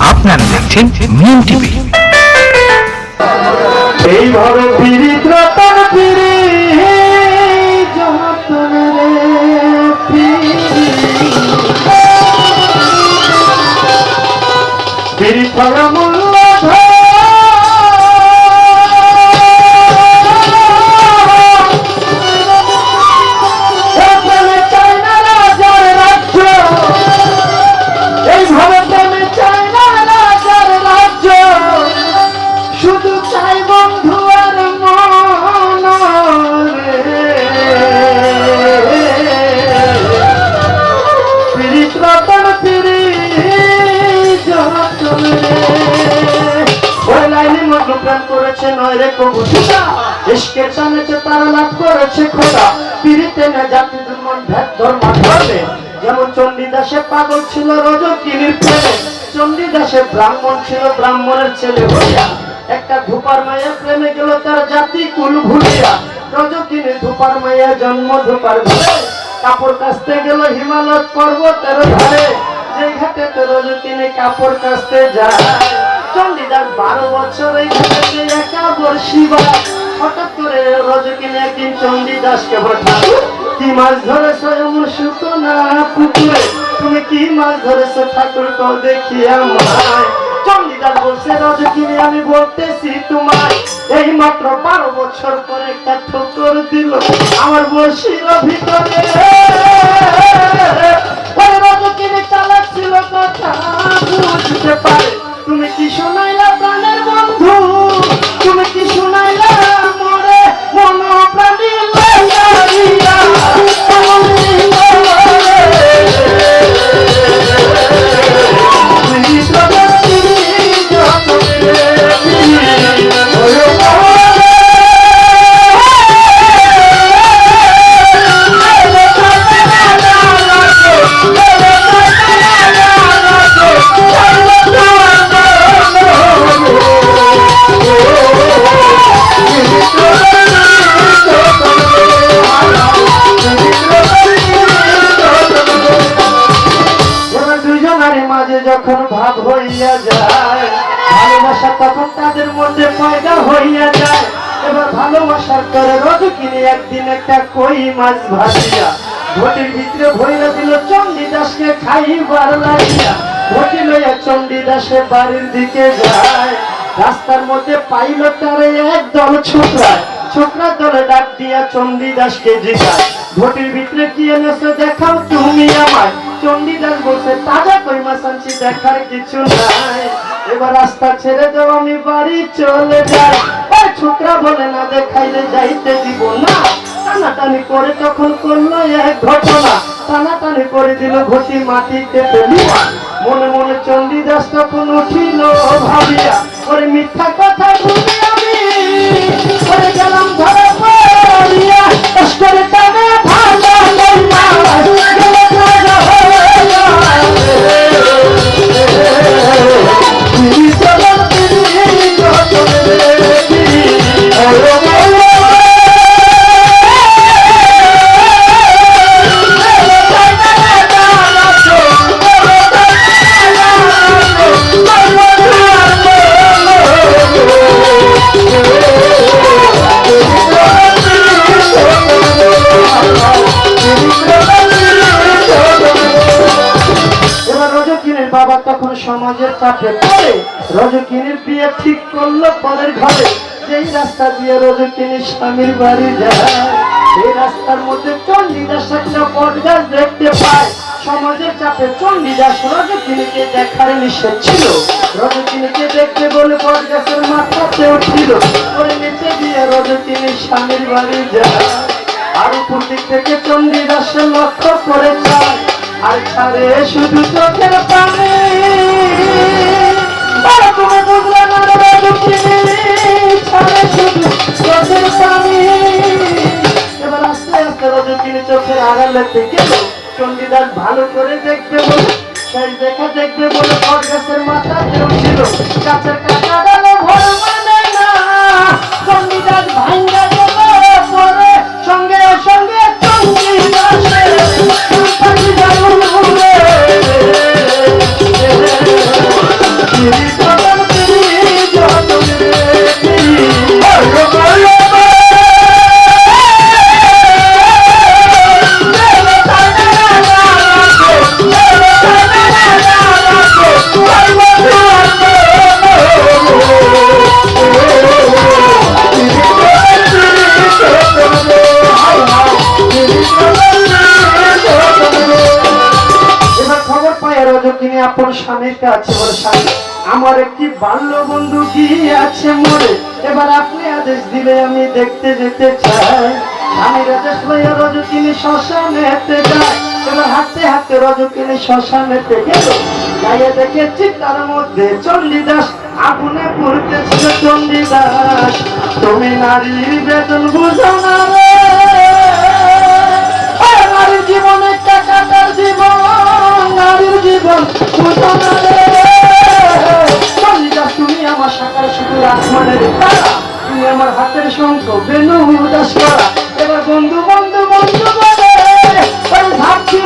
আপনারা দেখছেন মিম টিভি। এইভাবে পীড়িত রতন যতন করেছে খোদা পীড়িতে না জাতি দুর্মন ভেদ ধর্ম ধর্মে। যেমন চণ্ডীদাসে পাগল ছিল রজকিনীর প্রেমে, চণ্ডীদাসে ব্রাহ্মণ ছিল ব্রাহ্মণের ছেলে হইয়া। একটা ধূপার মায়া প্রেমে গেল তার জাতি কুল ভুলিয়া। রজকিনী ধূপার মায়া জন্ম ধূপার ঘরে। কাপড় কাচতে গেল হিমালয় পর্বতের ধারে। যে ঘাটে তো রজকিনী কাপড় কাচতে যায়। চণ্ডীদাস বারো বছর এই ঘাটে একা বর্ষিবা হঠাৎ করে রজকিনী একদিন চণ্ডীদাসকে কি মাছ ধরেছ এমন শুকো না পুকুরে? তুমি কি মাছ ধরেছ ঠাকুর কও দেখি আমায়। চণ্ডীদাস বলছে রজকিনী আমি বলতেছি তোমায়। এই মাত্র বারো বছর পরে একটা ঠোকর দিল। আমার বসির ভিতরে। ওই রজকিনী চালাক ছিল কথা বুঝতে পারে। তুমি কি শোনাইলা প্রাণের বন্ধু? হইয়া যায়। ভালোবাসা তখন তাদের মধ্যে পয়দা হইয়া যায়। এবার ভালোবাসার করে রজকিনী একদিন একটা কই মাছ ভাজিয়া। ঘটির ভিতরে ভইরা দিল চণ্ডীদাসকে খাইবার লাগিয়া। ঘটি লইয়া চণ্ডীদাসের বাড়ির দিকে যায়। রাস্তার মধ্যে পাইল তারে একদল ছোকরায়। ছোকরা দলে ডাক দিয়া চণ্ডীদাসকে জিগায়। ঘটির ভিতরে কি এনেছো? দেখাও তুমি আমায়। চণ্ডীদাস বলছে, তাজা কই মাছ আনছি, দেখার কিছু নাই। এবার রাস্তা ছেড়ে দাও, আমি বাড়ি চলে যাই। ওই ছোকরা বলে না, দেখাইলে যাইতে দিব না। টানাটানি করে তখন করল এক ঘটনা। টানাটানি করে দিল ঘটি মাটিতে ফেলিয়া। মনে মনে তখন উঠিল ভাবিয়া। ওরে মিথ্যা কথা শুনি আমি, ওরে গেলাম ধরে পড়িয়া। কষ্টের বাবা তখন সমাজের চাপে পড়ে। রজকিনীর বিয়ে ঠিক করল পরের ঘরে। যেই রাস্তা দিয়ে রজকিনীর স্বামীর বাড়ি যায় এই রাস্তার মধ্যে চণ্ডীদাস একটা দেখতে পায়। সমাজের চাপে চণ্ডীদাস রজকিনীকে দেখার নিষেধ ছিল। রজকিনীকে দেখতে বলে মাথাতে করে নিচে দিয়ে রজকিনীর স্বামীর বাড়ি যায়। আর উপর দিক থেকে চণ্ডীদাসের লক্ষ্য করে যায়। আর ছাড়ে শুধু চোখের চোখের আড়ালেতে গেল চণ্ডীদাস ভালো করে দেখবে বলে সেই দেখা দেখবে বলে বট গাছের কেউ ছিল। গাছের কাঁচা ভর আপন স্বামীর কাছে বলে, স্বামী, আমার একটি বাল্য বন্ধু গিয়ে আছে মরে? এবার আপনি আদেশ দিলে আমি দেখতে যেতে চাই। স্বামীর আদেশ লইয়া রজকিনী শ্মশানেতে যায়। এবার হাঁটতে হাঁটতে রজকিনী শ্মশানেতে গেল। গায়ে দেখেছি তার মধ্যে চণ্ডীদাস আগুনে পড়তেছিল চণ্ডীদাস। তুমি নারীর বেতন বুঝো স্বাধীন জীবন তুমি আমার সাকার শুধু আসমানের তুমি আমার হাতের শঙ্খ, বেনু, উদাস করা। এবার বন্ধু বন্ধু বন্ধু বলে ভাবছি